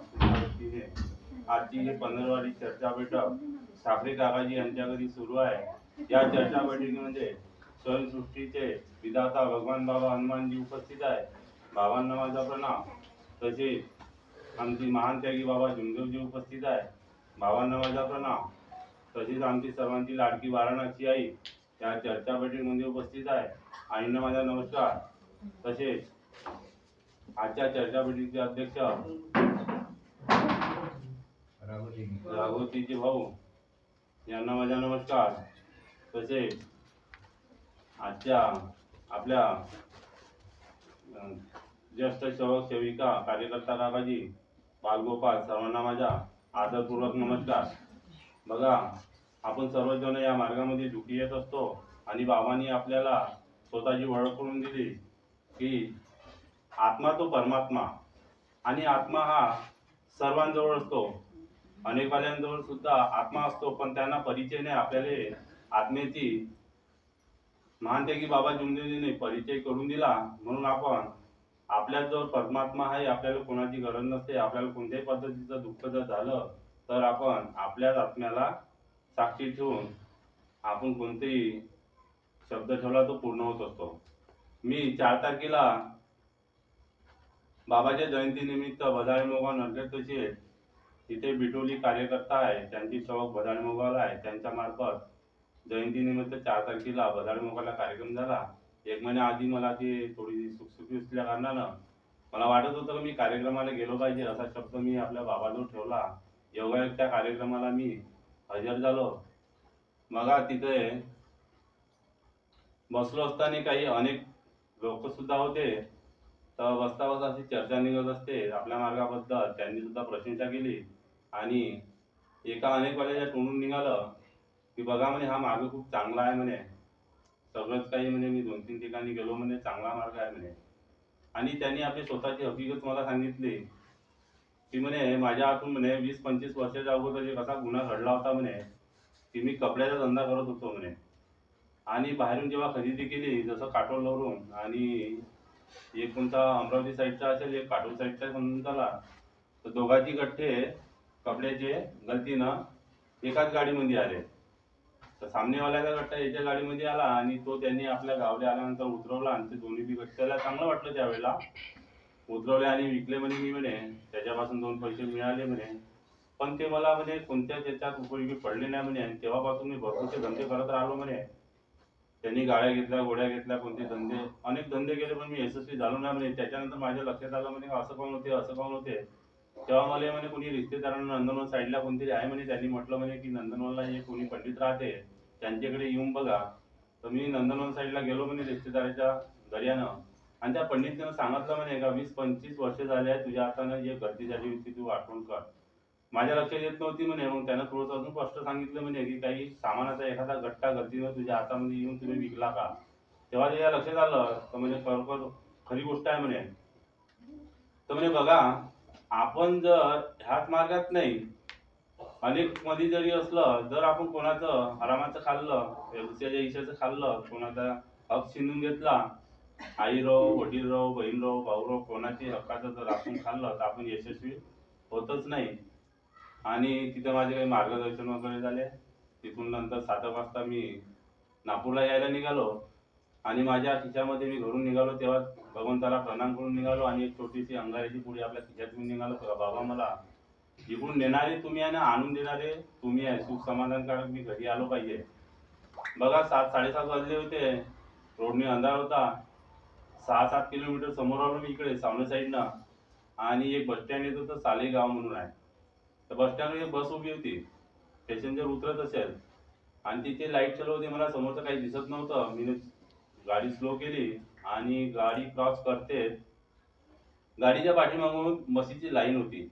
परमात्मा वतीने आजची जी पंधरवाडी चर्चा बैठक साखरे काकाजी यांच्या घरी सुरू आहे. या चर्चा बैठकीमध्ये स्वयंसृष्टीचे विधाता भगवान बाबा हनुमानजी उपस्थित आहे बाबांना माझा प्रणाम. तसेच आमची महान त्यागी बाबा झुंगदेवजी उपस्थित आहे बाबांना माझा प्रणाम. तसेच आमची सर्वांची लाडकी वाराणसी आई या चर्चा बैठकीमध्ये उपस्थित आहे. आईंना माझा नमस्कार. तसेच आजच्या चर्चा बैठकीचे अध्यक्ष राघवतीचे भाऊ यांना माझा नमस्कार. तसेच आजच्या आपल्या ज्येष्ठ सेवक सेविका कार्यकर्ता काकाजी बालगोपाल सर्वांना माझा आदरपूर्वक नमस्कार. बघा आपण सर्वजण या मार्गामध्ये दुखी येत असतो आणि बाबांनी आपल्याला स्वतःची ओळख करून दिली की आत्मा तो परमात्मा आणि आत्मा हा सर्वांजवळ असतो. अनेकवाल्यांजवळ सुद्धा आत्मा असतो पण त्यांना परिचय नाही आपल्याला आत्मेची महानतेकी बाबा जुमदेवीने परिचय करून दिला. म्हणून आपण आपल्या जवळ परमात्मा आहे आपल्याला कोणाची गरज नसते आपल्याला कोणत्याही पद्धतीचं दुःख जर झालं तर आपण आपल्याच आत्म्याला साक्षी ठेवून आपण कोणतेही शब्द ठेवला तो पूर्ण होत असतो. मी चार तारखेला बाबाच्या जयंतीनिमित्त बदाळे मोगा नरगेट तसेच तिथे बिटोली कार्यकर्ता आहे त्यांची सवक बदाळे मोगाला आहे. त्यांच्या मार्फत जयंतीनिमित्त चार तारखेला बदाळे मोगाला कार्यक्रम झाला. एक महिन्या आधी मला ती थोडी सुखसुखी असल्या कारणानं मला वाटत होतं की मी कार्यक्रमाला गेलो पाहिजे असा शब्द मी आपल्या बाबाजवळ ठेवला. एवढ्या त्या कार्यक्रमाला मी हजर झालो. मग तिथे बसलो असताना काही अनेक लोक सुद्धा होते. तर बसता बसता अशी चर्चा निघत असते. आपल्या मार्गाबद्दल त्यांनी सुद्धा प्रशंसा केली. आणि एका अनेक वेळेला तोंडून निघालं की बघा म्हणे हा मार्ग खूप चांगला आहे म्हणे. सगळंच काही म्हणे मी दोन तीन ठिकाणी गेलो म्हणे चांगला मार्ग आहे म्हणे. आणि त्यांनी आपली स्वतःची हकीकत मला सांगितली की म्हणे माझ्या हातून म्हणे वीस पंचवीस वर्षाच्या अगोदर एक असा गुन्हा घडला होता म्हणे की मी कपड्याचा धंदा करत होतो म्हणे. आणि बाहेरून जेव्हा खरेदी केली जसं काटोलवरून आणि एक कोणता अमरावती साईडचा असेल एक काटोल साईडचा समजून चला तर दोघांची गठ्ठे कपड्याचे गलतीनं एकाच गाडीमध्ये आले. तर सामनेवाल्याचा गट्टा याच्या गाडीमध्ये आला आणि तो त्यांनी आपल्या गावले आल्यानंतर उतरवला आणि ते दोन्ही बी गट्टे चांगलं वाटलं त्यावेळेला. उतरवले आणि विकले म्हणे मी म्हणे त्याच्यापासून दोन पैसे मिळाले म्हणे. पण ते मला म्हणे कोणत्याच याच्यात उपयोगी पडले नाही म्हणे आणि तेव्हापासून मी भरपूरचे धंदे करत राहिलो म्हणे. त्यांनी गाड्या घेतल्या गोड्या घेतल्या कोणते धंदे अनेक धंदे केले पण मी यशस्वी झालो नाही म्हणे. त्याच्यानंतर माझ्या लक्षात आलं म्हणे असं कोण होते असं कोण होते. तेव्हा मला म्हणे कोणी रिश्तेदारांना नंदनवन साईडला कोणतरी आहे म्हणे त्यांनी म्हटलं म्हणे की नंदनवनला हे कोणी पंडित राहते त्यांच्याकडे येऊन बघा. तर मी नंदनवन साईडला गेलो म्हणे रिश्तेदाराच्या दर्यानं. आणि त्या पंडितनं सांगितलं म्हणे का वीस पंचवीस वर्ष झाले आहे तुझ्या हातानं जे गर्दी झाली होती तू आठवण कर. माझ्या लक्षात येत नव्हती म्हणे मग त्यानं थोडंसं अजून स्पष्ट सांगितलं म्हणे की काही सामानाचा एखादा गट्टा गर्दीनं तुझ्या हातामध्ये येऊन तुम्ही विकला का? तेव्हा त्याच्या लक्षात आलं. तर म्हणजे खरोखर खरी गोष्ट आहे म्हणे. तर म्हणे बघा आपण जर ह्याच मार्गात नाही अनेकमध्ये जरी असलं जर आपण कोणाचं हरामाचं खाल्लं दुसऱ्याच्या इशाचं खाल्लं कोणाचा हक शिंदून घेतला आई राव वडील राव बहीण राव भाऊ राव कोणाची हक्काचं जर आपण खाल्लं तर आपण यशस्वी होतच नाही. आणि तिथं माझे काही मार्गदर्शन वगैरे झाले. तिथून नंतर सात वाजता मी नागपूरला यायला निघालो. आणि माझ्या खिशामध्ये मी घरून निघालो तेव्हा भगवंताला प्रणाम करून निघालो आणि एक छोटीशी अंगाऱ्याची पुढे आपल्या खिशात घेऊन निघालो. बाबा मला इकडून नेणारे तुम्ही आहे ना आणून देणारे तुम्ही आहे. सुख समाधानकारक मी घरी आलो पाहिजे. बघा सात साडेसात वाजले होते. रोडने अंधार होता. सहा सात किलोमीटर समोर आलो मी इकडे सावने साईडनं. आणि एक बस स्टँड येत होतं सालेगाव म्हणून आहे. तर बस स्टँडवर एक बस उभी होती. पॅसेंजर उतरत असेल. आणि तिथे लाइट चालू होती. मला समोरचं काही दिसत नव्हतं. मी गाडी स्लो केली आणि गाडी क्रॉस करते. गाडीच्या पाठीमागून बसीची लाईन होती.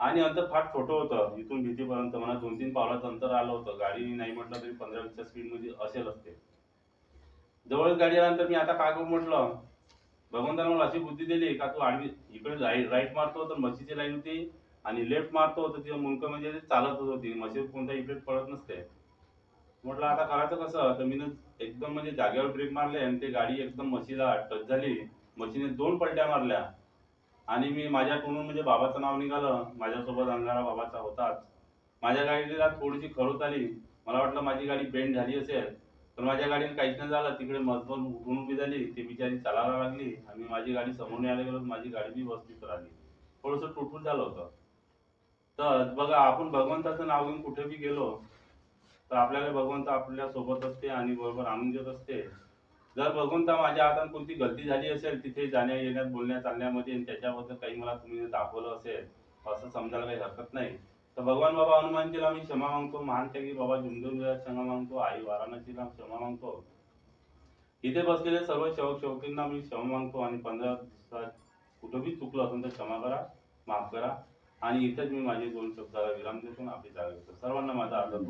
आणि अंतर फार छोटं होतं. इथून भीतीपर्यंत मला दोन तीन पावलाचं अंतर आलं होतं. गाडी नाही म्हटलं तरी पंधरा वीसच्या स्पीडमध्ये असेल असते. जवळ गाडी आल्यानंतर मी आता काय करू म्हटलं भगवंतानं मला अशी बुद्धी दिली का तू आडवी इकडे राईट राईट मारतो तर म्हशीची लाईन होती आणि लेफ्ट मारतो तर तिथं मुंडकं म्हणजे चालत होत. होती मशीद कोणता इफेक्ट पडत नसते. म्हटलं आता करायचं कसं? तर मी एकदम म्हणजे जागेवर ब्रेक मारले आणि ते गाडी एकदम मशीला टच झाली. मशीने दोन पलट्या मारल्या. आणि मी माझ्या टोनून म्हणजे बाबाचं नाव निघालं. माझ्यासोबत अंगारा बाबाचा होताच. माझ्या गाडीला थोडीशी खरोच आली. मला वाटलं माझी गाडी बेंड झाली असेल. पण माझ्या गाडीला काहीच नाही झालं. तिकडे मजबूत उठून उभी झाली. ती बिचारी चालायला लागली. आणि माझी गाडी समोर यायला गेलो. माझी गाडी बी व्यवस्थित राहिली. थोडंसं तुटून झालं होतं. तर बघा आपण भगवंताचं नाव घेऊन कुठे बी गेलो तर आपल्याला भगवंत आपल्यासोबत असते आणि बरोबर आणून देत असते. जर भगवंता माझ्या हातात कोणती गलती झाली असेल तिथे जाण्या येण्यात बोलण्या चालण्यामध्ये आणि त्याच्याबद्दल काही मला तुम्ही दाखवलं असेल असं समजायला काही हरकत नाही. तर भगवान बाबा हनुमानजीला मी क्षमा मागतो महान त्यागी बाबा झुंझुनला क्षमा मागतो आई वाराणसीला क्षमा मागतो. इथे बसलेले सर्व शौक शौकींना मी क्षमा मागतो आणि पंधरा दिवसात कुठं बी चुकलं असेल तर क्षमा करा माफ करा. आणि इथेच मी माझे दोन शब्दाला विराम देतो आपली जागा घेतो. सर्वांना माझा आदर